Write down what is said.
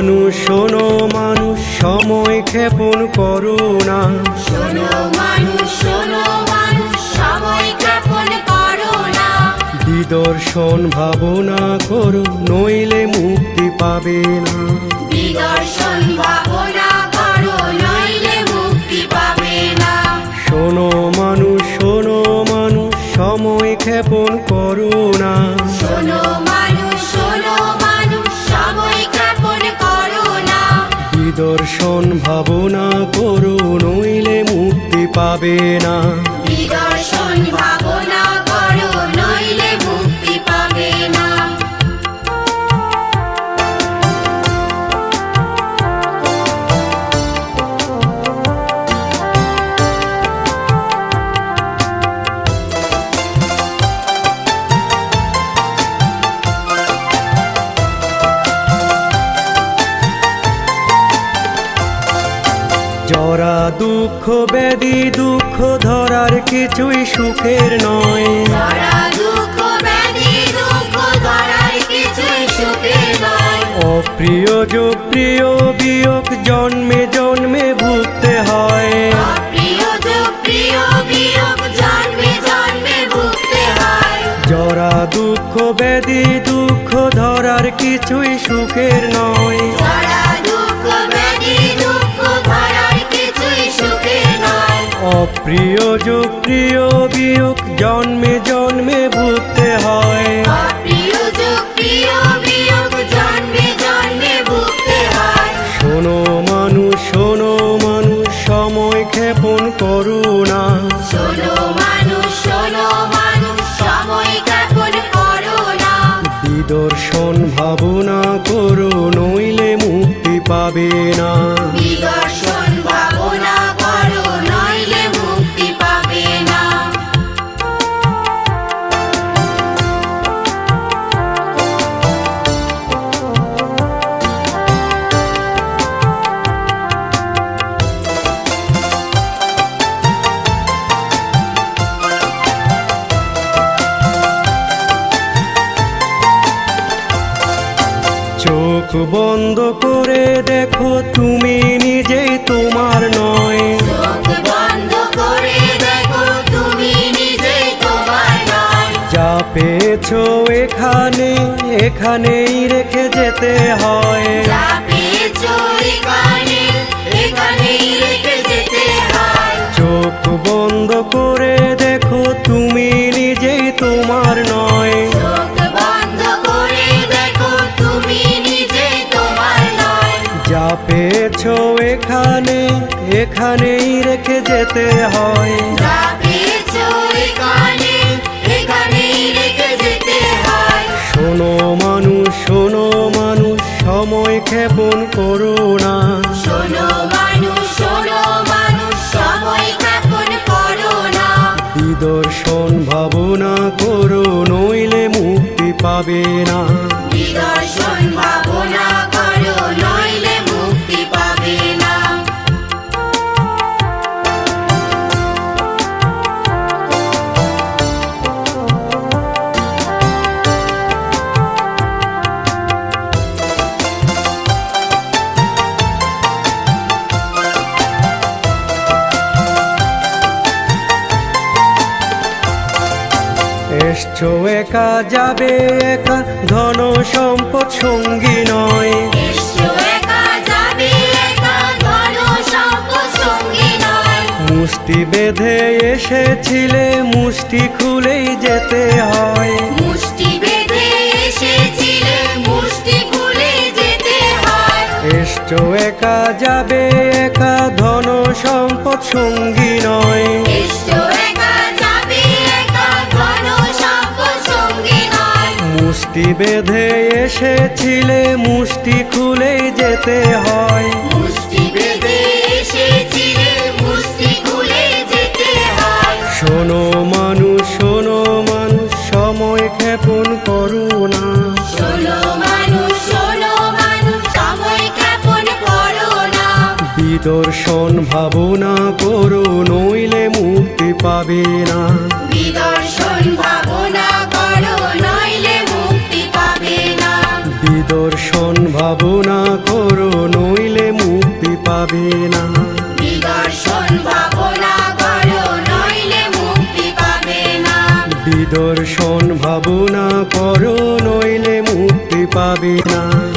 মানুষ শোনো মানুষ সময় ক্ষেপণ করো না। শোনো মানুষ শোনো মানুষ সময় ক্ষেপণ করো না। বিদর্শন ভাবনা করো নইলে মুক্তি পাবে না। বিদর্শন ভাবনা করো নইলে মুক্তি পাবে না। শোনো মানুষ শোনো মানুষ সময় ক্ষেপণ করো না। বিদর্শন ভাবনা করুন নইলে মুক্তি পাবে না। জরা দুঃখ ব্যাধি দুঃখ ধরার কিছুই সুখের নয়। অপ্রিয় যোগ প্রিয় বিয়োগ জন্মে জন্মে ভুগতে হয়। প্রিয় যে প্রিয় বিয়োগ জন্মে জন্মে ভুগতে হয়। জরা দুঃখ ব্যাধি দুঃখ ধরার কিছুই সুখের নয়। অপ্রিয় যোগ প্রিয় বিয়োগ জন্মে জন্মে ভুগতে হয়। প্রিয় শোনো মানুষ শোনো মানুষ সময় ক্ষেপণ করো না। শোনো মানুষ শোনো মানুষ সময় ক্ষেপণ করো না। বিদর্শন ভাবনা করো নইলে মুক্তি পাবে না। চোখ বন্ধ করে দেখো তুমি নিজেই তোমার নয়। যা পেয়েছ এখানে এখানেই রেখে যেতে হয়। পেয়েছ এখানে এখানেই রেখে যেতে হয়। শোনো মানুষ শোনো মানুষ সময় ক্ষেপণ করো না। শোনো মানুষ শোনো মানুষ সময় ক্ষেপণ করো না। বিদর্শন ভাবনা করো নইলে মুক্তি পাবে না। বিদর্শন এসছো একা যাবে একা ধন সম্পদ সঙ্গী নয়। মুষ্টি বেঁধে এসেছিলে মুষ্টি খুলেই যেতে হয়। মুষ্টি বেঁধে এসেছিলে মুষ্টি যেতে হয়। এসছো একা যাবে মুষ্টি বেঁধে এসেছিলে মুষ্টি খুলেই যেতে হয়। মুষ্টি বেঁধে এসেছিলে মুষ্টি খুলে যেতে হয়। শোনো মানুষ শোনো মানুষ সময় ক্ষেপণ করো না। শোনো মানুষ শোনো মানুষ সময় ক্ষেপণ করো না। বিদর্শন ভাবনা করো নইলে মুক্তি পাবে না। বিদর্শন ভাবনা করো দর্শন ভাবনা করো নইলে মুক্তি পাবে না।